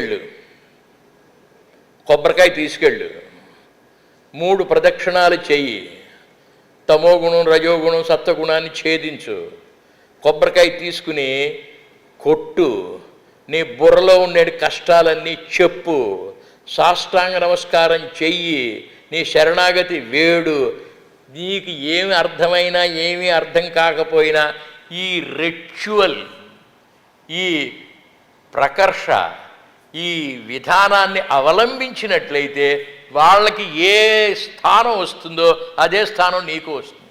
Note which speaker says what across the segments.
Speaker 1: తీసుకెళ్ళు. కొబ్బరికాయ తీసుకెళ్ళు. మూడు ప్రదక్షిణాలు చెయ్యి. తమోగుణం రజోగుణం సత్వగుణాన్ని ఛేదించు. కొబ్బరికాయ తీసుకుని కొట్టు. నీ బుర్రలో ఉండే కష్టాలన్నీ చెప్పు. సాష్టాంగ నమస్కారం చెయ్యి. నీ శరణాగతి వేడు. నీకు ఏమి అర్థమైనా ఏమీ అర్థం కాకపోయినా ఈ రిచువల్ ఈ ప్రకర్ష ఈ విధానాన్ని అవలంబించినట్లయితే వాళ్ళకి ఏ స్థానం వస్తుందో అదే స్థానం నీకు వస్తుంది.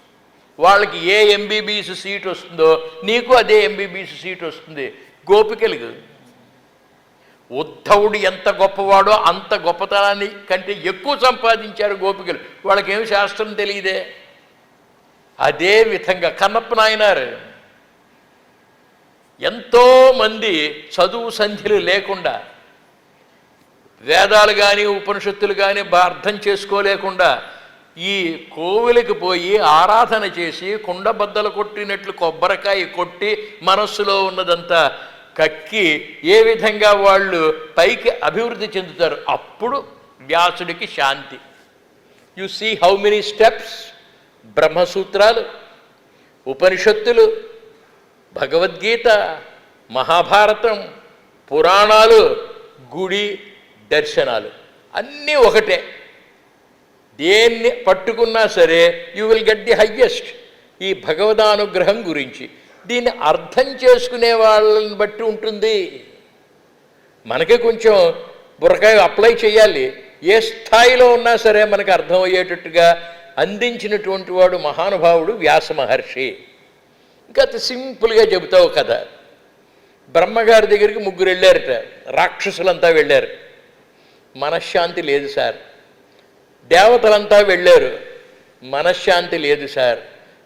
Speaker 1: వాళ్ళకి ఏ ఎంబీబీఎస్ సీట్ వస్తుందో నీకు అదే ఎంబీబీఎస్ సీట్ వస్తుంది. గోపికలకు ఉద్ధవుడు ఎంత గొప్పవాడో అంత గొప్పతనాన్ని కంటే ఎక్కువ సంపాదించారు గోపికలు. వాళ్ళకేమి శాస్త్రం తెలియదే? అదే విధంగా కన్నప్ప నాయనారు ఎంతోమంది చదువు సంధ్యలు లేకుండా వేదాలు కానీ ఉపనిషత్తులు కానీ అర్థం చేసుకోలేకుండా ఈ కోవిలికి పోయి ఆరాధన చేసి కుండబద్దలు కొట్టినట్లు కొబ్బరికాయ కొట్టి మనస్సులో ఉన్నదంతా కక్కి ఏ విధంగా వాళ్ళు పైకి అభివృద్ధి చెందుతారు? అప్పుడు వ్యాసుడికి శాంతి. You see how many steps బ్రహ్మసూత్రాలు ఉపనిషత్తులు భగవద్గీత మహాభారతం పురాణాలు గుడి దర్శనాలు. అన్నీ ఒకటే. దేన్ని పట్టుకున్నా సరే you will get the highest ఈ భగవదానుగ్రహం గురించి. దీన్ని అర్థం చేసుకునే వాళ్ళని బట్టి ఉంటుంది. మనకి కొంచెం బుర్రకాయ అప్లై చేయాలి. ఏ స్థాయిలో ఉన్నా సరే మనకు అర్థమయ్యేటట్టుగా అందించినటువంటి వాడు మహానుభావుడు వ్యాస మహర్షి. ఇంకా సింపుల్గా చెబుతావు కదా బ్రహ్మగారి దగ్గరికి ముగ్గురు వెళ్ళారట. రాక్షసులంతా వెళ్ళారు. మనశ్శాంతి లేదు సార్. దేవతలంతా వెళ్ళారు మనశ్శాంతి లేదు సార్.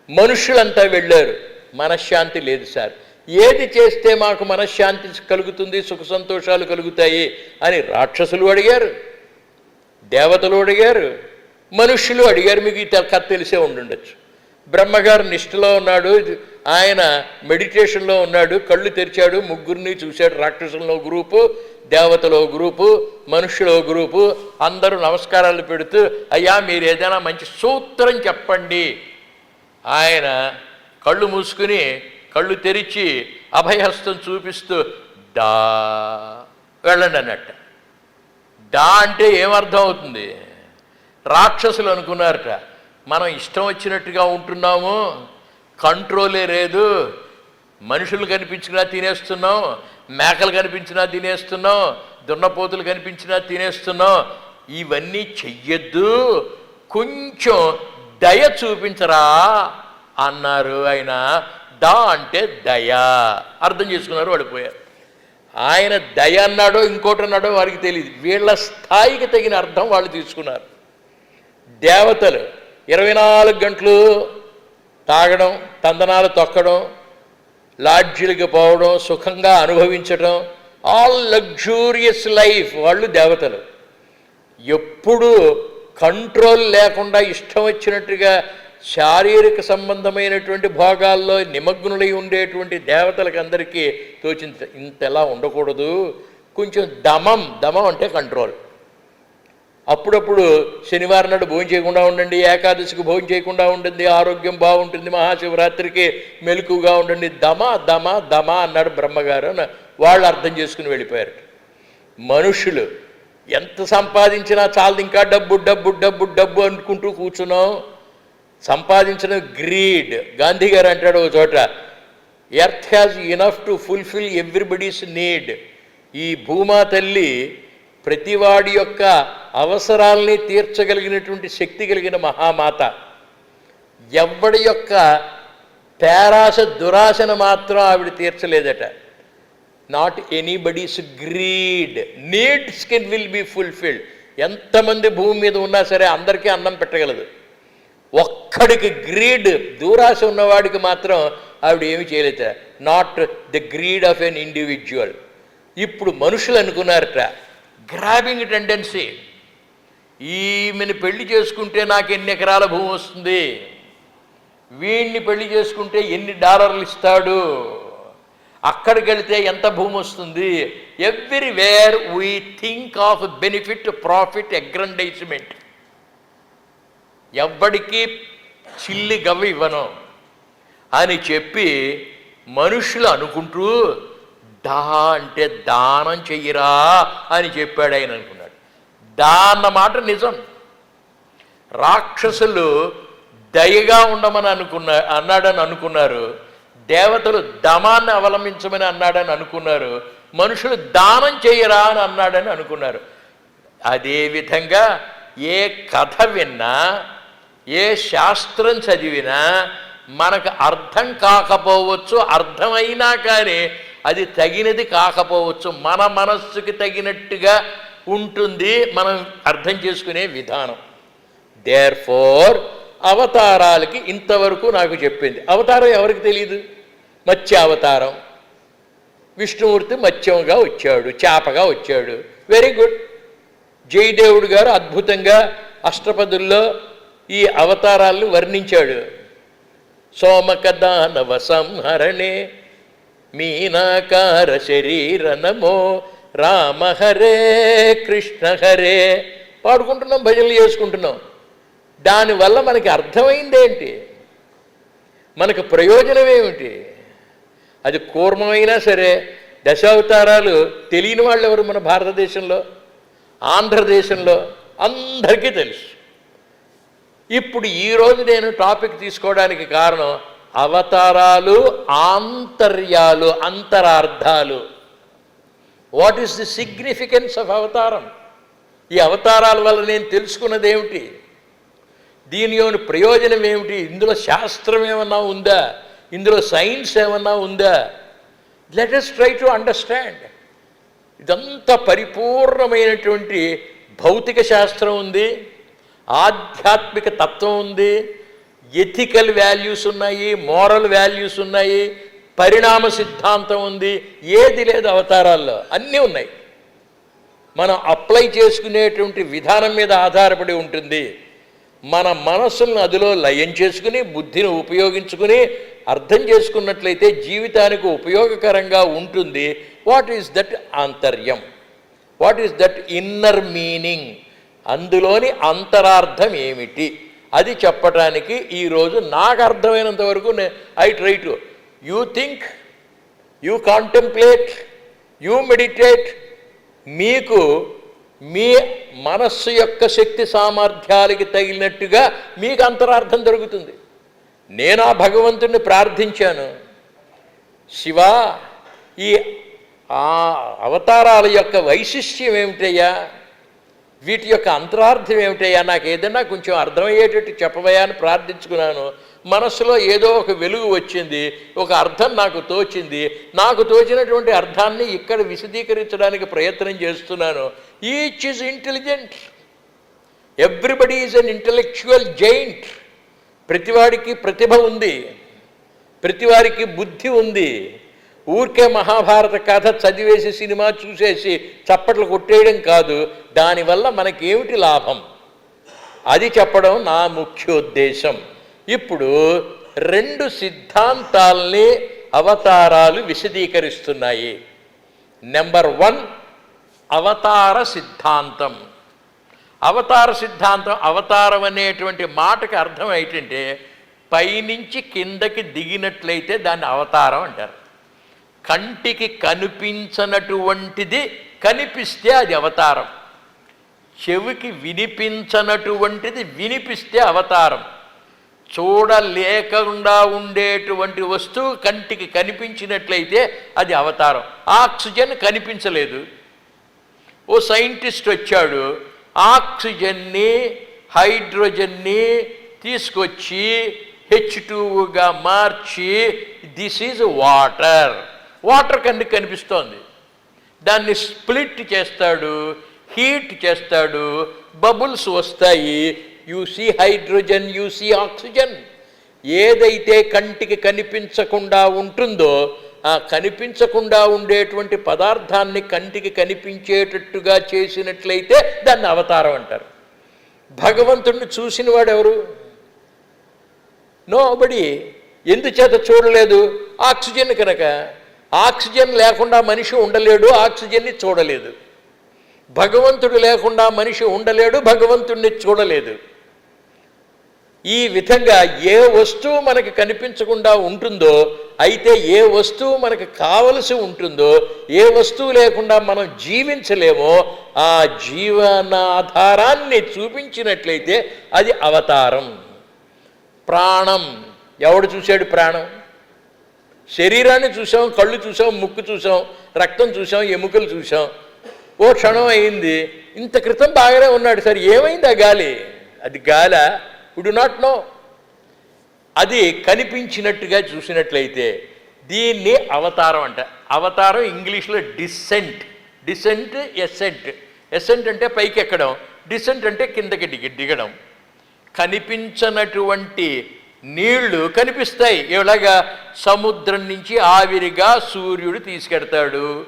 Speaker 1: మనుషులంతా వెళ్ళారు మనశ్శాంతి లేదు సార్. ఏది చేస్తే మాకు మనశ్శాంతి కలుగుతుంది సుఖ సంతోషాలు కలుగుతాయి అని రాక్షసులు అడిగారు దేవతలు అడిగారు మనుష్యులు అడిగారు మీకు ఈ కథ తెలిసే ఉండుండొచ్చు. బ్రహ్మగారు నిష్ఠలో ఉన్నాడు ఆయన మెడిటేషన్లో ఉన్నాడు కళ్ళు తెరిచాడు ముగ్గురిని చూశాడు రాక్షసుల్లో గ్రూపు దేవతలో గ్రూపు మనుషులో గ్రూపు అందరూ నమస్కారాలు పెడుతూ అయ్యా మీరు ఏదైనా మంచి సూత్రం చెప్పండి. ఆయన కళ్ళు మూసుకుని కళ్ళు తెరిచి అభయహస్తం చూపిస్తూ డా వెళ్ళండి అన్నట్ట. డా అంటే ఏమర్థం అవుతుంది? రాక్షసులు అనుకున్నారట. మనం ఇష్టం వచ్చినట్టుగా ఉంటున్నాము కంట్రోలే లేదు. మనుషులు కనిపించినా తినేస్తున్నాం మేకలు కనిపించినా తినేస్తున్నాం దున్నపోతులు కనిపించినా తినేస్తున్నాం. ఇవన్నీ చెయ్యొద్దు. కొంచెం దయ చూపించరా అన్నారు ఆయన. దా అంటే దయ. అర్థం చేసుకున్నారు పడిపోయారు. ఆయన దయ అన్నాడో ఇంకోటి అన్నాడో వారికి తెలియదు వీళ్ళ స్థాయికి తగిన అర్థం వాళ్ళు తీసుకున్నారు. దేవతలు ఇరవై నాలుగు గంటలు తాగడం తందనాలు తొక్కడం లాడ్జీలకు పోవడం సుఖంగా అనుభవించడం ఆల్ లగ్జూరియస్ లైఫ్ వాళ్ళు దేవతలు. ఎప్పుడు కంట్రోల్ లేకుండా ఇష్టం వచ్చినట్టుగా శారీరక సంబంధమైనటువంటి భోగాల్లో నిమగ్నులై ఉండేటువంటి దేవతలకు అందరికీ తోచింది ఇంత ఎలా ఉండకూడదు. కొంచెం దమం దమం అంటే కంట్రోల్. అప్పుడప్పుడు శనివారం నాడు భోజనం చేయకుండా ఉండండి ఏకాదశికి భోజనం చేయకుండా ఉండండి ఆరోగ్యం బాగుంటుంది మహాశివరాత్రికి మెలకుగా ఉండండి. దమ దమ దమ అన్నాడు బ్రహ్మగారు అని వాళ్ళు అర్థం చేసుకుని వెళ్ళిపోయారు మనుషులు ఎంత సంపాదించినా చాలు ఇంకా డబ్బు డబ్బు డబ్బు డబ్బు అనుకుంటూ కూర్చున్నాం. సంపాదించిన గ్రీడ్. గాంధీ గారు అంటాడు ఒక చోట earth has enough to fulfil everybody's need. ఈ భూమా తల్లి ప్రతివాడి యొక్క అవసరాల్ని తీర్చగలిగినటువంటి శక్తి కలిగిన మహామాత. ఎవడి యొక్క పేరాశ దురాశను మాత్రం ఆవిడ తీర్చలేదట. Not anybody's greed needs can will be fulfilled ఎంతమంది భూమి మీద ఉన్నా సరే అందరికీ అన్నం పెట్టగలదు. ఒక్కడికి గ్రీడ్ దూరాశ ఉన్నవాడికి మాత్రం ఆవిడ ఏమి చేయలేదు not the greed of an individual ఇప్పుడు మనుషులు అనుకున్నారట గ్రాబింగ్ టెండెన్సీ ఈమెను పెళ్ళి చేసుకుంటే నాకు ఎన్ని ఎకరాల భూమి వస్తుంది? వీణ్ణి పెళ్ళి చేసుకుంటే ఎన్ని డాలర్లు ఇస్తాడు? అక్కడికి వెళితే ఎంత భూమి వస్తుంది? Everywhere we think of benefit profit aggrandisement. ఎవ్వడికి చిల్లి గవ్వ ఇవ్వను. అని చెప్పి మనుషులు అనుకుంటూ దా అంటే దానం చెయ్యరా అని చెప్పాడు ఆయన అనుకున్నాడు. దా అన్న మాట నిజం. రాక్షసులు దయగా ఉండమని అనుకున్న అన్నాడని అనుకున్నారు. దేవతలు దమాన్ని అవలంబించమని అన్నాడని అనుకున్నారు. మనుషులు దానం చేయరా అని అన్నాడని అనుకున్నారు. అదేవిధంగా ఏ కథ విన్నా ఏ శాస్త్రం చదివినా మనకు అర్థం కాకపోవచ్చు అర్థమైనా కానీ అది తగినది కాకపోవచ్చు. మన మనస్సుకి తగినట్టుగా ఉంటుంది మనం అర్థం చేసుకునే విధానం. దేర్ ఫోర్ అవతారాలకి ఇంతవరకు నాకు చెప్పింది. అవతారం ఎవరికి తెలియదు మత్స్య అవతారం. విష్ణుమూర్తి మత్స్యంగా వచ్చాడు చేపగా వచ్చాడు. వెరీ గుడ్ జయదేవుడు గారు అద్భుతంగా అష్టపదుల్లో ఈ అవతారాలను వర్ణించాడు. సోమకదానవ సంహరణే మీనాకార శరీర నమో రామ హరే కృష్ణ హరే. పాడుకుంటున్నాం భజనలు చేసుకుంటున్నాం. దానివల్ల మనకి అర్థమైందేంటి మనకు ప్రయోజనం ఏమిటి? అది కూర్మమైనా సరే దశావతారాలు తెలియని వాళ్ళు ఎవరు మన భారతదేశంలో? ఆంధ్రదేశంలో అందరికీ తెలుసు. ఇప్పుడు ఈరోజు నేను టాపిక్ తీసుకోవడానికి కారణం అవతారాలు ఆంతర్యాలు అంతరార్థాలు. What is the significance of అవతారం? ఈ అవతారాల వల్ల నేను తెలుసుకున్నది ఏమిటి? యొక్క ప్రయోజనం ఏమిటి? ఇందులో శాస్త్రం ఏమన్నా ఉందా? ఇందులో సైన్స్ ఏమన్నా ఉందా? Let us try to understand ఇదంతా పరిపూర్ణమైనటువంటి భౌతిక శాస్త్రం ఉంది ఆధ్యాత్మిక తత్వం ఉంది ఎథికల్ వాల్యూస్ ఉన్నాయి మోరల్ వాల్యూస్ ఉన్నాయి పరిణామ సిద్ధాంతం ఉంది ఏది లేదు అవతారాల్లో అన్నీ ఉన్నాయి. మనం అప్లై చేసుకునేటువంటి విధానం మీద ఆధారపడి ఉంటుంది. మన మనసును అదిలో లయం చేసుకుని బుద్ధిని ఉపయోగించుకుని అర్థం చేసుకున్నట్లయితే జీవితానికి ఉపయోగకరంగా ఉంటుంది. వాట్ ఈస్ దట్ ఆంతర్యం what is that inner meaning అందులోని అంతరార్థం ఏమిటి? అది చెప్పటానికి ఈరోజు నాకు అర్థమైనంత వరకు I try to. You think you contemplate you meditate మీకు మీ మనస్సు యొక్క శక్తి సామర్థ్యాలకి తగిలినట్టుగా మీకు అంతరార్థం దొరుకుతుంది. నేను ఆ భగవంతుడిని ప్రార్థించాను. శివ ఈ అవతారాల యొక్క వైశిష్ట్యం ఏమిటయ్యా? వీటి యొక్క అంతరార్థం ఏమిటయ్యా? నాకు ఏదైనా కొంచెం అర్థమయ్యేటట్టు చెప్పవయ్యా అని ప్రార్థించుకున్నాను. మనసులో ఏదో ఒక వెలుగు వచ్చింది ఒక అర్థం నాకు తోచింది. నాకు తోచినటువంటి అర్థాన్ని ఇక్కడ విశదీకరించడానికి ప్రయత్నం చేస్తున్నాను. Each is intelligent everybody is an intellectual giant ప్రతివాడికి ప్రతిభ ఉంది. ప్రతివారికి బుద్ధి ఉంది. ఊరికే మహాభారత కథ చదివేసి సినిమా చూసేసి చప్పట్లు కొట్టేయడం కాదు దానివల్ల మనకేమిటి లాభం? అది చెప్పడం నా ముఖ్యోద్దేశం. ఇప్పుడు రెండు సిద్ధాంతాల్ని అవతారాలు విశదీకరిస్తున్నాయి. నెంబర్ వన్ అవతార సిద్ధాంతం. అవతార సిద్ధాంతం అవతారం అనేటువంటి మాటకి అర్థం ఏంటంటే పైనుంచి కిందకి దిగినట్లయితే దాన్ని అవతారం అంటారు. కంటికి కనిపించనటువంటిది కనిపిస్తే అది అవతారం. చెవికి వినిపించనటువంటిది వినిపిస్తే అవతారం. చూడలేకుండా ఉండేటువంటి వస్తువు కంటికి కనిపించినట్లయితే అది అవతారం. ఆక్సిజన్ కనిపించలేదు. ఓ సైంటిస్ట్ వచ్చాడు ఆక్సిజన్ని హైడ్రోజన్ని తీసుకొచ్చి హెచ్ టూగా మార్చి దిస్ ఈజ్ వాటర్. వాటర్ కంటికి కనిపిస్తోంది. దాన్ని స్ప్లిట్ చేస్తాడు హీట్ చేస్తాడు బబుల్స్ వస్తాయి. You see hydrogen you see oxygen. ఏదైతే కంటికి కనిపించకుండా ఉంటుందో ఆ కనిపించకుండా ఉండేటువంటి పదార్థాన్ని కంటికి కనిపించేటట్టుగా చేసినట్లయితే దాన్ని అవతారం అంటారు. భగవంతుడిని చూసిన నో నోబడి ఎందుచేత చూడలేదు? ఆక్సిజన్ కనుక. ఆక్సిజన్ లేకుండా మనిషి ఉండలేడు ఆక్సిజన్ని చూడలేదు. భగవంతుడు లేకుండా మనిషి ఉండలేడు భగవంతుడిని చూడలేదు. ఈ విధంగా ఏ వస్తువు మనకు కనిపించకుండా ఉంటుందో అయితే ఏ వస్తువు మనకు కావలసి ఉంటుందో ఏ వస్తువు లేకుండా మనం జీవించలేమో ఆ జీవనాధారాన్ని చూపించినట్లయితే అది అవతారం. ప్రాణం. ఎవడు చూశాడు ప్రాణం? శరీరాన్ని చూసాం కళ్ళు చూసాం ముక్కు చూసాం రక్తం చూసాం ఎముకలు చూసాం. ఓ క్షణం అయింది. ఇంత క్రితం బాగానే ఉన్నాడు సార్. ఏమైంది ఆ గాలి? అది గాల? వుడు నాట్ నో అది కనిపించినట్టుగా చూసినట్లయితే దీన్ని అవతారం అంట. అవతారం ఇంగ్లీష్లో డిసెంట్. Decent Accent. ఎసెంట్ అంటే పైకి ఎక్కడం డిసెంట్ అంటే కిందకి దిగి దిగడం. కనిపించనటువంటి నీళ్ళు కనిపిస్తాయి. ఇలాగా సముద్రం నుంచి ఆవిరిగా సూర్యుడు తీసుకెడతాడు.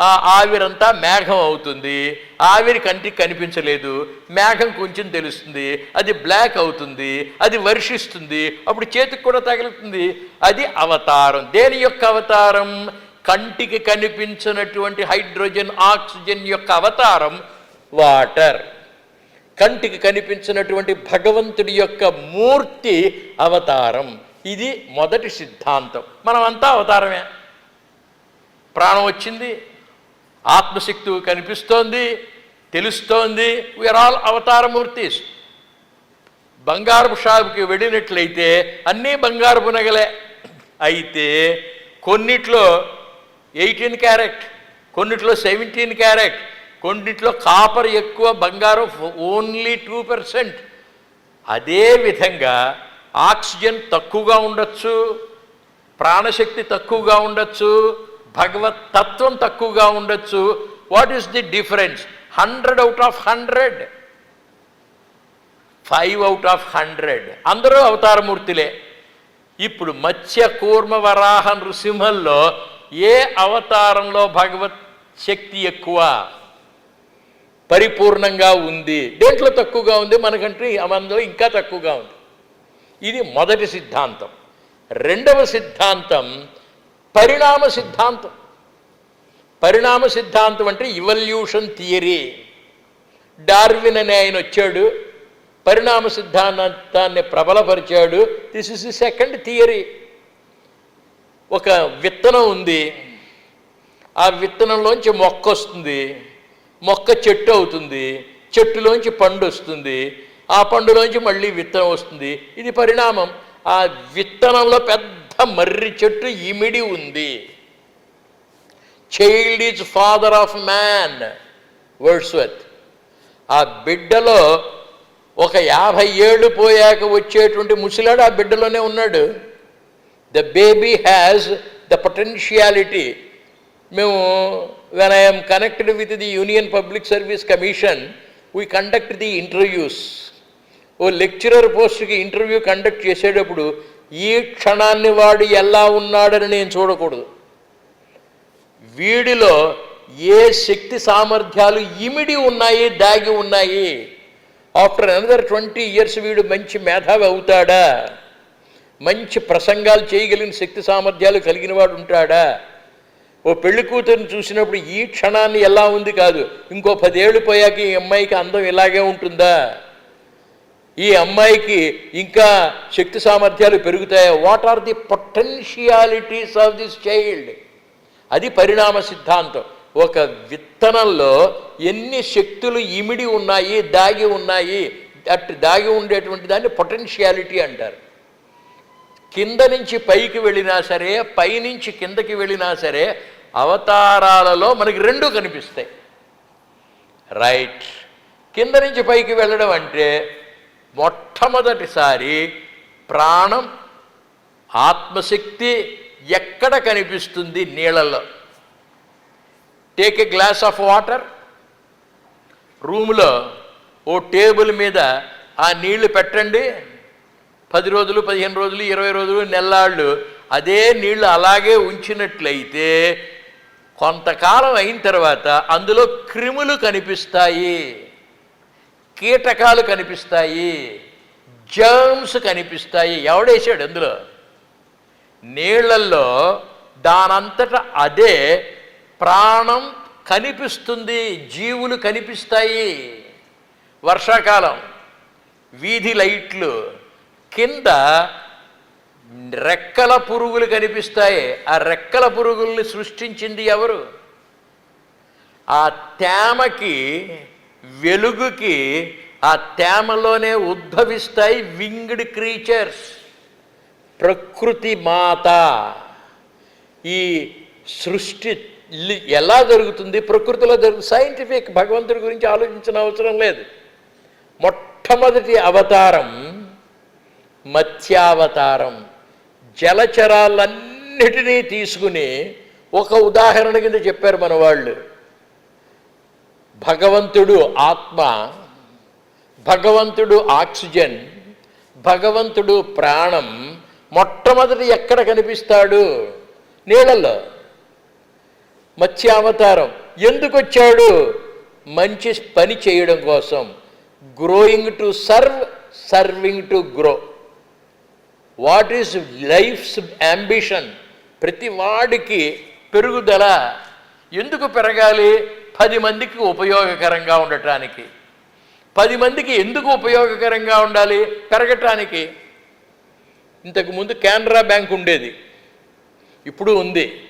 Speaker 1: ఆ ఆవిరంతా మేఘం అవుతుంది. ఆవిరి కంటికి కనిపించలేదు. మేఘం కొంచెం తెలుస్తుంది. అది బ్లాక్ అవుతుంది. అది వర్షిస్తుంది. అప్పుడు చేతికి కూడా తగులుతుంది. అది అవతారం. దేని యొక్క అవతారం? కంటికి కనిపించినటువంటి హైడ్రోజన్ ఆక్సిజన్ యొక్క అవతారం వాటర్. కంటికి కనిపించినటువంటి భగవంతుడి యొక్క మూర్తి అవతారం. ఇది మొదటి సిద్ధాంతం. మనమంతా అవతారమే. ప్రాణం వచ్చింది ఆత్మశక్తి కనిపిస్తోంది తెలుస్తోంది. వీఆర్ ఆల్ అవతారమూర్తిస్. బంగారపు షాపుకి వెళ్ళినట్లయితే అన్నీ బంగారపు నగలే. అయితే కొన్నిట్లో ఎయిటీన్ క్యారెట్ కొన్నిట్లో సెవెంటీన్ క్యారెట్ కొన్నింటిలో కాపర్ ఎక్కువ బంగారం ఓన్లీ టూ పర్సెంట్ అదే విధంగా ఆక్సిజన్ తక్కువగా ఉండొచ్చు ప్రాణశక్తి తక్కువగా ఉండొచ్చు భగవత్ తత్వం తక్కువగా ఉండొచ్చు. What is the difference hundred out of hundred five out of hundred అందరూ అవతారమూర్తులే. ఇప్పుడు మత్స్య కూర్మ వరాహ నృసింహంలో ఏ అవతారంలో భగవత్ శక్తి ఎక్కువ? పరిపూర్ణంగా ఉంది. దేంట్లో తక్కువగా ఉంది? మనకంటే అందులో ఇంకా తక్కువగా ఉంది. ఇది మొదటి సిద్ధాంతం. రెండవ సిద్ధాంతం పరిణామ సిద్ధాంతం. పరిణామ సిద్ధాంతం అంటే ఇవల్యూషన్ థియరీ డార్విన్ అనే ఆయన వచ్చాడు. పరిణామ సిద్ధాంతాన్ని ప్రబలపరిచాడు. This is the second theory ఒక విత్తనం ఉంది. ఆ విత్తనంలోంచి మొక్క వస్తుంది. మొక్క చెట్టు అవుతుంది చెట్టులోంచి పండు వస్తుంది ఆ పండులోంచి మళ్ళీ విత్తనం వస్తుంది. ఇది పరిణామం. ఆ విత్తనంలో పెద్ద మర్రి చెట్టు ఇమిడి ఉంది. Child is father of man Wordsworth ఆ బిడ్డలో ఒక యాభై ఏళ్ళు పోయాక వచ్చేటువంటి ముసలాడు ఆ బిడ్డలోనే ఉన్నాడు. The baby has the potentiality మేము when I'm connected with the Union Public Service Commission we conduct the interviews ఓ లెక్చరర్ పోస్ట్కి ఇంటర్వ్యూ కండక్ట్ చేసేటప్పుడు ఈ క్షణాన్ని వాడు ఎలా ఉన్నాడని నేను చూడకూడదు. వీడిలో ఏ శక్తి సామర్థ్యాలు ఇమిడి ఉన్నాయి దాగి ఉన్నాయి? ఆఫ్టర్ అనదర్ ట్వంటీ ఇయర్స్ వీడు మంచి మేధావి అవుతాడా? మంచి ప్రసంగాలు చేయగలిగిన శక్తి సామర్థ్యాలు కలిగిన వాడు ఉంటాడా? ఓ పెళ్ళి కూతురుని చూసినప్పుడు ఈ క్షణాన్ని ఎలా ఉంది కాదు. ఇంకో పదేళ్ళు పోయాక ఈ అమ్మాయికి అందం ఇలాగే ఉంటుందా? ఈ అమ్మాయికి ఇంకా శక్తి సామర్థ్యాలు పెరుగుతాయా? What are the potentialities of this child అది పరిణామ సిద్ధాంతం. ఒక విత్తనంలో ఎన్ని శక్తులు ఇమిడి ఉన్నాయి దాగి ఉన్నాయి అటు దాగి ఉండేటువంటి దాన్ని పొటెన్షియాలిటీ అంటారు. కింద నుంచి పైకి వెళ్ళినా సరే పైనుంచి కిందకి వెళ్ళినా సరే అవతారాలలో మనకి రెండు కనిపిస్తాయి. రైట్. కింద నుంచి పైకి వెళ్ళడం అంటే మొట్టమొదటిసారి ప్రాణం ఆత్మశక్తి ఎక్కడ కనిపిస్తుంది నీళ్ళల్లో? Take a glass of water. రూమ్లో ఓ టేబుల్ మీద ఆ నీళ్ళు పెట్టండి. పది రోజులు పదిహేను రోజులు ఇరవై రోజులు నెల్లాళ్ళు అదే నీళ్ళు అలాగే ఉంచినట్లయితే కొంతకాలం అయిన తర్వాత అందులో క్రిములు కనిపిస్తాయి. కీటకాలు కనిపిస్తాయి. జర్మ్స్ కనిపిస్తాయి. ఎవడేసాడు అందులో? నీళ్ళల్లో దానంతట అదే ప్రాణం కనిపిస్తుంది. జీవులు కనిపిస్తాయి. వర్షాకాలం వీధి లైట్లు కింద రెక్కల పురుగులు కనిపిస్తాయి. ఆ రెక్కల పురుగుల్ని సృష్టించింది ఎవరు? ఆ తేమకి వెలుగుకి ఆ తేమలోనే ఉద్భవిస్తాయి వింగ్డ్ క్రీచర్స్ ప్రకృతి మాత. ఈ సృష్టి ఎలా జరుగుతుంది? ప్రకృతిలో జరుగు సైంటిఫిక్ భగవంతుడి గురించి ఆలోచించిన అవసరం లేదు. మొట్టమొదటి అవతారం మత్స్యావతారం. జలచరాలన్నిటినీ తీసుకుని ఒక ఉదాహరణ కింద చెప్పారు మన వాళ్ళు భగవంతుడు ఆత్మ భగవంతుడు ఆక్సిజన్ భగవంతుడు ప్రాణం మొట్టమొదటి ఎక్కడ కనిపిస్తాడు? నీళ్ళల్లో. మత్స్యావతారం. ఎందుకు వచ్చాడు? మంచి పని చేయడం కోసం. Growing to serve serving to grow what is life's ambition? ప్రతి వాడికి పెరుగుదల ఎందుకు పెరగాలి? పది మందికి ఉపయోగకరంగా ఉండటానికి. పది మందికి ఎందుకు ఉపయోగకరంగా ఉండాలి? పెరగటానికి. ఇంతకుముందు కెనరా బ్యాంక్ ఉండేది. ఇప్పుడు ఉంది.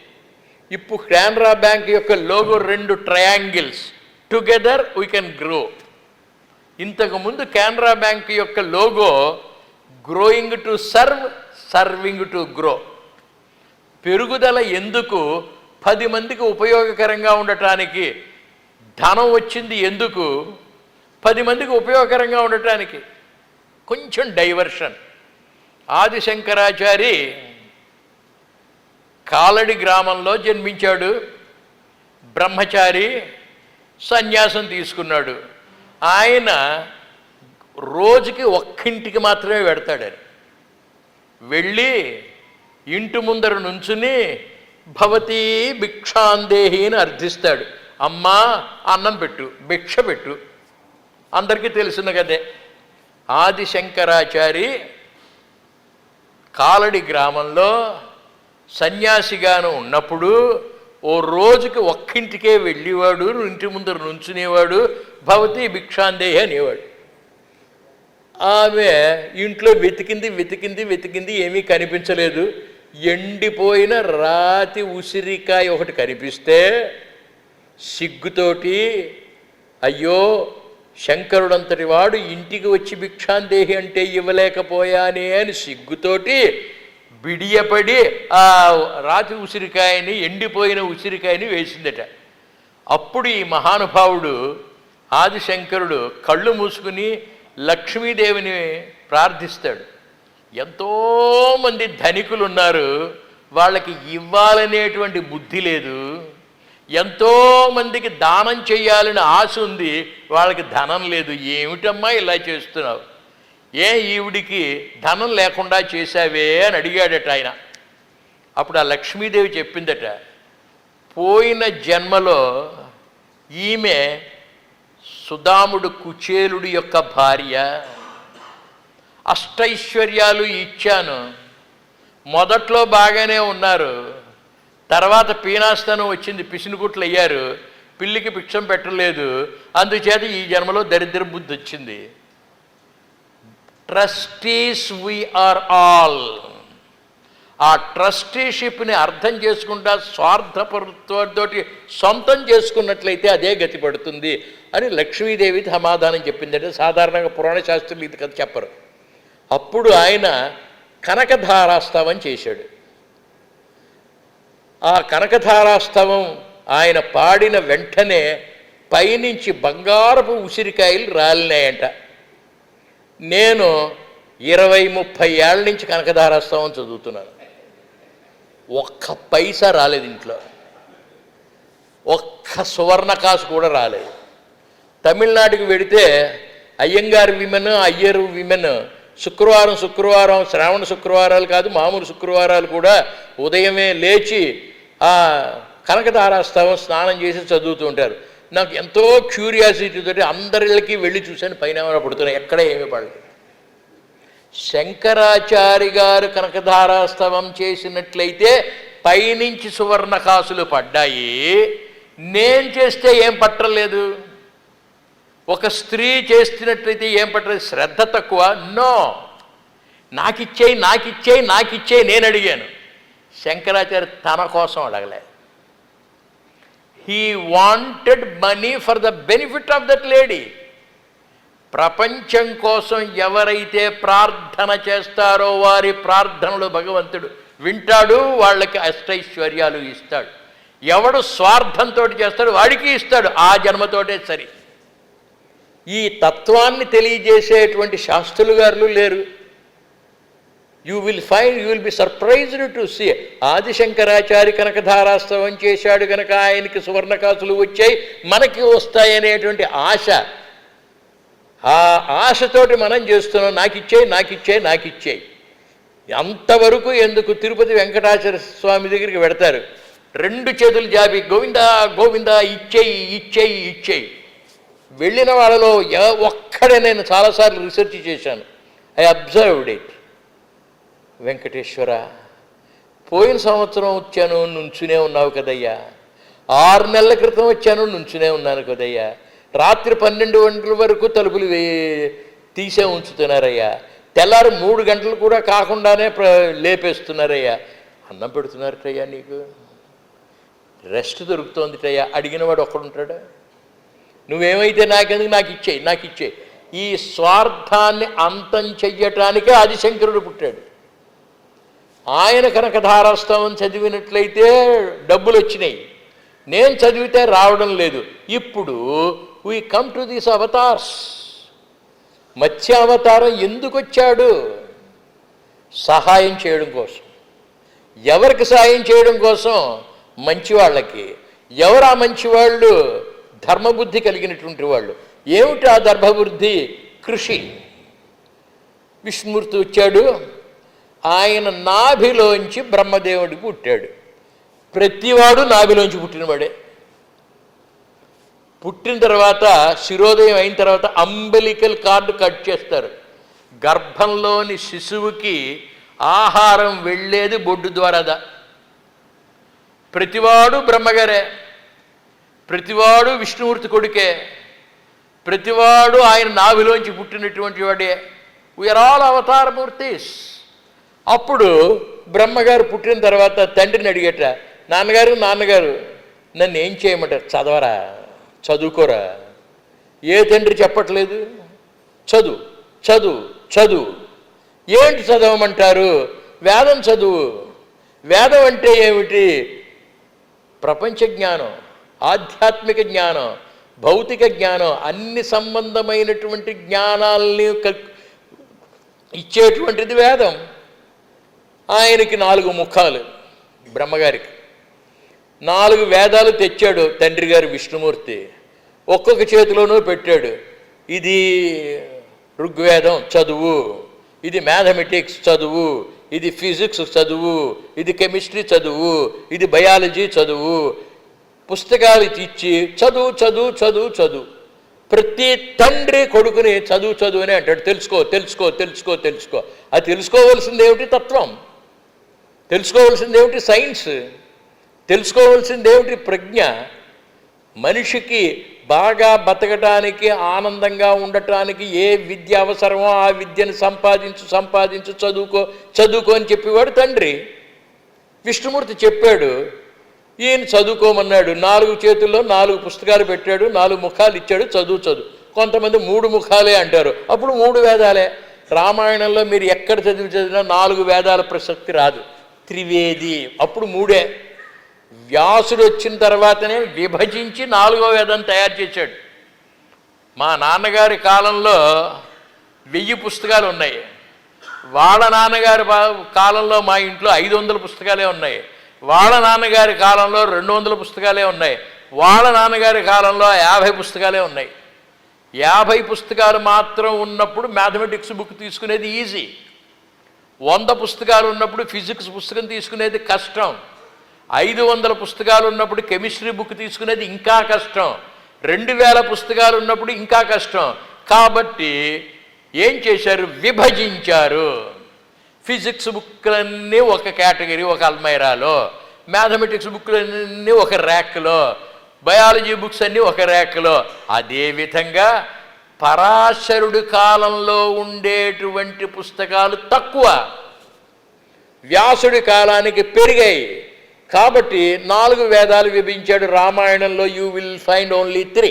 Speaker 1: ఇప్పుడు కెనరా బ్యాంక్ యొక్క లోగో రెండు triangles. Together we can grow. ఇంతకుముందు కెనరా బ్యాంక్ యొక్క logo growing to serve serving to grow పెరుగుదల ఎందుకు? పది మందికి ఉపయోగకరంగా ఉండటానికి ధనం వచ్చింది ఎందుకు? పది మందికి ఉపయోగకరంగా ఉండటానికి కొంచెం డైవర్షన్ ఆదిశంకరాచారి కాలడి గ్రామంలో జన్మించాడు. బ్రహ్మచారి సన్యాసం తీసుకున్నాడు. ఆయన రోజుకి ఒక్కింటికి మాత్రమే పెడతాడని వెళ్ళి ఇంటి ముందర నుంచుని భవతీ భిక్షాందేహి అని అర్థిస్తాడు. అమ్మా అన్నం పెట్టు భిక్ష పెట్టు. అందరికీ తెలిసిన కదే ఆదిశంకరాచారి కాలడి గ్రామంలో సన్యాసిగాను ఉన్నప్పుడు ఓ రోజుకి ఒక్కింటికే వెళ్ళేవాడు ఇంటి ముందర నుంచునేవాడు భవతి భిక్షాందేహి అనేవాడు. ఆమె ఇంట్లో వెతికింది వెతికింది వెతికింది ఏమీ కనిపించలేదు. ఎండిపోయిన రాతి ఉసిరికాయ ఒకటి కనిపిస్తే సిగ్గుతోటి అయ్యో శంకరుడంతటి వాడు ఇంటికి వచ్చి భిక్షాందేహి అంటే ఇవ్వలేకపోయానే అని సిగ్గుతోటి బిడియపడి ఆ రాతి ఉసిరికాయని ఎండిపోయిన ఉసిరికాయని వేసిందట. అప్పుడు ఈ మహానుభావుడు ఆదిశంకరుడు కళ్ళు మూసుకుని లక్ష్మీదేవిని ప్రార్థిస్తాడు. ఎంతోమంది ధనికులు ఉన్నారు. వాళ్ళకి ఇవ్వాలనేటువంటి బుద్ధి లేదు. ఎంతోమందికి దానం చేయాలని ఆశ ఉంది. వాళ్ళకి ధనం లేదు. ఏమిటమ్మా ఇలా చేస్తున్నావు? ఏ ఈవిడికి ధనం లేకుండా చేశావే అని అడిగాడట ఆయన. అప్పుడు ఆ లక్ష్మీదేవి చెప్పిందట పోయిన జన్మలో ఈమె సుదాముడు కుచేలుడి యొక్క భార్య. అష్టైశ్వర్యాలు ఇచ్చాను. మొదట్లో బాగానే ఉన్నారు. తర్వాత పీనాస్తనం వచ్చింది పిసినుగుట్లు అయ్యారు. పిల్లికి భిక్షం పెట్టలేదు. అందుచేత ఈ జన్మలో దరిద్ర బుద్ధి వచ్చింది. ట్రస్టీస్ వీఆర్ ఆల్ ఆ ట్రస్టీషిప్ని అర్థం చేసుకుంటా స్వార్థపరుతోటి సొంతం చేసుకున్నట్లయితే అదే గతి పడుతుంది అని లక్ష్మీదేవి సమాధానం చెప్పిందంటే సాధారణంగా పురాణ శాస్త్రులు ఇది కథ చెప్పరు. అప్పుడు ఆయన కనకధారాస్తవం చేశాడు. ఆ కనకధారాస్తవం ఆయన పాడిన వెంటనే పైనుంచి బంగారపు ఉసిరికాయలు రాలినాయంట. నేను ఇరవై ముప్పై ఏళ్ళ నుంచి కనకధారాస్తవం చదువుతున్నాను. ఒక్క పైసా రాలేదు ఇంట్లో. ఒక్క సువర్ణ కాసు కూడా రాలేదు. తమిళనాడుకి వెడితే అయ్యంగారు విమెన్ అయ్యరు విమెన్ శుక్రవారం శుక్రవారం శ్రావణ శుక్రవారాలు కాదు మామూలు శుక్రవారాలు కూడా ఉదయమే లేచి ఆ కనకధారాస్తవం స్నానం చేసి చదువుతూ ఉంటారు. నాకు ఎంతో క్యూరియాసిటీతో అందరిళ్ళకి వెళ్ళి చూశాను పైన పడుతున్నాయి ఎక్కడ ఏమీ పడలేదు. శంకరాచారి గారు కనకధారాస్తవం చేసినట్లయితే పైనుంచి సువర్ణకాసులు పడ్డాయి. నేను చేస్తే ఏం పట్టలేదు? ఒక స్త్రీ చేస్తున్నట్లయితే ఏం పట్టలేదు? శ్రద్ధ తక్కువ? నో. నాకిచ్చేయి నాకిచ్చేయి నాకిచ్చేయి నేను అడిగాను. శంకరాచార్య తన కోసం అడగలే. He wanted money for the benefit of that lady ప్రపంచం కోసం ఎవరైతే ప్రార్థన చేస్తారో వారి ప్రార్థనలు భగవంతుడు వింటాడు వాళ్ళకి అష్టైశ్వర్యాలు ఇస్తాడు. ఎవడు స్వార్థంతో చేస్తాడు వాడికి ఇస్తాడు ఆ జన్మతోటే సరి. ఈ తత్వాన్ని తెలియజేసేటువంటి శాస్త్రులు గారులు లేరు. You will find you will be surprised to see Adi Shankaracharya కనుక ధారాస్తవం చేశాడు కనుక ఆయనకి సువర్ణకాసులు వచ్చాయి. మనకి వస్తాయనేటువంటి ఆశ ఆ ఆశతోటి మనం చేస్తున్నాం నాకు ఇచ్చేయి నాకు ఇచ్చేయి నాకు ఇచ్చేయి అంతవరకు ఎందుకు తిరుపతి వెంకటాచల స్వామి దగ్గరికి పెడతారు రెండు చేతులు జాబి గోవిందా గోవిందా ఇచ్చేయి ఇచ్చేయి ఇచ్చేయి. వెళ్ళిన వాళ్ళలో ఎ- ఒక్కడే నేను చాలాసార్లు రీసెర్చ్ చేశాను. I observed it. వెంకటేశ్వర పోయిన సంవత్సరం వచ్చాను నుంచునే ఉన్నావు కదయ్యా. ఆరు నెలల క్రితం వచ్చాను నుంచునే ఉన్నాను కదయ్యా. రాత్రి పన్నెండు గంటల వరకు తలుపులు తీసే ఉంచుతున్నారయ్యా. తెల్లారి మూడు గంటలు కూడా కాకుండానే లేపేస్తున్నారయ్యా. అన్నం పెడుతున్నారటయ్యా నీకు? రెస్ట్ దొరుకుతోందిటయ్యా. అడిగినవాడు ఒక్కడుంటాడా? నువ్వేమైతే నాకెందుకు? నాకు ఇచ్చేయి నాకు ఇచ్చేయి ఈ స్వార్థాన్ని అంతం చెయ్యటానికే ఆదిశంకరుడు పుట్టాడు. ఆయన కనుక ధారాస్తవం చదివినట్లయితే డబ్బులు వచ్చినాయి నేను చదివితే రావడం లేదు. ఇప్పుడు we come to these avatars Matsya అవతారం ఎందుకు వచ్చాడు సహాయం చేయడం కోసం. ఎవరికి సహాయం చేయడం కోసం? మంచి వాళ్ళకి ఎవరు ఆ మంచి వాళ్ళు ధర్మబుద్ధి కలిగినటువంటి వాళ్ళు. ఏమిటి ఆ ధర్మబుద్ధి? కృషి. విష్ణుమూర్తి వచ్చాడు. ఆయన నాభిలోంచి బ్రహ్మదేవుడికి పుట్టాడు. ప్రతివాడు నాభిలోంచి పుట్టినవాడే. పుట్టిన తర్వాత శిరోదయం అయిన తర్వాత అంబలికల్ కార్డు కట్ చేస్తారు. గర్భంలోని శిశువుకి ఆహారం వెళ్ళేది బొడ్డు ద్వారాదా ప్రతివాడు బ్రహ్మగారే. ప్రతివాడు విష్ణుమూర్తి కొడుకే. ప్రతివాడు ఆయన నావిలోంచి పుట్టినటువంటి వాడే. వీఆర్ ఆల్ అవతారమూర్తిస్ అప్పుడు బ్రహ్మగారు పుట్టిన తర్వాత తండ్రిని అడిగట నాన్నగారు నాన్నగారు నన్ను ఏం చేయమంటారు? చదవరా? చదువుకోరా? ఏ తండ్రి చెప్పట్లేదు? చదువు చదువు చదువు. ఏంటి చదవమంటారు? వేదం చదువు. వేదం అంటే ఏమిటి? ప్రపంచ జ్ఞానం ఆధ్యాత్మిక జ్ఞానం భౌతిక జ్ఞానం అన్ని సంబంధమైనటువంటి జ్ఞానాల్ని ఇచ్చేటువంటిది వేదం. ఆయనకి నాలుగు ముఖాలు బ్రహ్మగారికి. నాలుగు వేదాలు తెచ్చాడు తండ్రి గారు విష్ణుమూర్తి. ఒక్కొక్క చేతిలోనూ పెట్టాడు. ఇది ఋగ్వేదం చదువు. ఇది మ్యాథమెటిక్స్ చదువు. ఇది ఫిజిక్స్ చదువు. ఇది కెమిస్ట్రీ చదువు. ఇది బయాలజీ చదువు. పుస్తకాలు ఇచ్చి చదువు చదువు చదువు చదువు. ప్రతి తండ్రి కొడుకుని చదువు చదువు అని అంటాడు. తెలుసుకో తెలుసుకో తెలుసుకో తెలుసుకో. అది తెలుసుకోవాల్సింది ఏమిటి తత్వం? తెలుసుకోవాల్సింది ఏమిటి సైన్స్? తెలుసుకోవాల్సింది ఏమిటి ప్రజ్ఞ మనిషికి బాగా బతకటానికి ఆనందంగా ఉండటానికి ఏ విద్య అవసరమో ఆ విద్యను సంపాదించు సంపాదించు చదువుకో చదువుకో అని చెప్పేవాడు తండ్రి. విష్ణుమూర్తి చెప్పాడు ఈయన చదువుకోమన్నాడు నాలుగు చేతుల్లో నాలుగు పుస్తకాలు పెట్టాడు నాలుగు ముఖాలు ఇచ్చాడు చదువు చదువు. కొంతమంది మూడు ముఖాలే అంటారు. అప్పుడు మూడు వేదాలే. రామాయణంలో మీరు ఎక్కడ చదివి చదివినా నాలుగు వేదాల ప్రసక్తి రాదు. త్రివేది. అప్పుడు మూడే. వ్యాసుడు వచ్చిన తర్వాతనే విభజించి నాలుగో వేదం తయారు చేశాడు. మా నాన్నగారి కాలంలో వెయ్యి పుస్తకాలు ఉన్నాయి. వాళ్ళ నాన్నగారి కాలంలో మా ఇంట్లో ఐదు వందల పుస్తకాలే ఉన్నాయి. వాళ్ళ నాన్నగారి కాలంలో రెండు వందల పుస్తకాలే ఉన్నాయి. వాళ్ళ నాన్నగారి కాలంలో యాభై పుస్తకాలే ఉన్నాయి. యాభై పుస్తకాలు మాత్రం ఉన్నప్పుడు మ్యాథమెటిక్స్ బుక్ తీసుకునేది ఈజీ. వంద పుస్తకాలు ఉన్నప్పుడు ఫిజిక్స్ పుస్తకం తీసుకునేది కష్టం. ఐదు వందల పుస్తకాలు ఉన్నప్పుడు కెమిస్ట్రీ బుక్ తీసుకునేది ఇంకా కష్టం. రెండు వేల పుస్తకాలు ఉన్నప్పుడు ఇంకా కష్టం. కాబట్టి ఏం చేశారు? విభజించారు. ఫిజిక్స్ బుక్లన్నీ ఒక కేటగిరీ ఒక అల్మైరాలో. మ్యాథమెటిక్స్ బుక్లన్నీ ఒక ర్యాక్లో. బయాలజీ బుక్స్ అన్నీ ఒక ర్యాక్లో. అదేవిధంగా పరాశరుడి కాలంలో ఉండేటువంటి పుస్తకాలు తక్కువ. వ్యాసుడి కాలానికి పెరిగాయి. కాబట్టి నాలుగు వేదాలు విభించాడు రామాయణంలో you will find only three.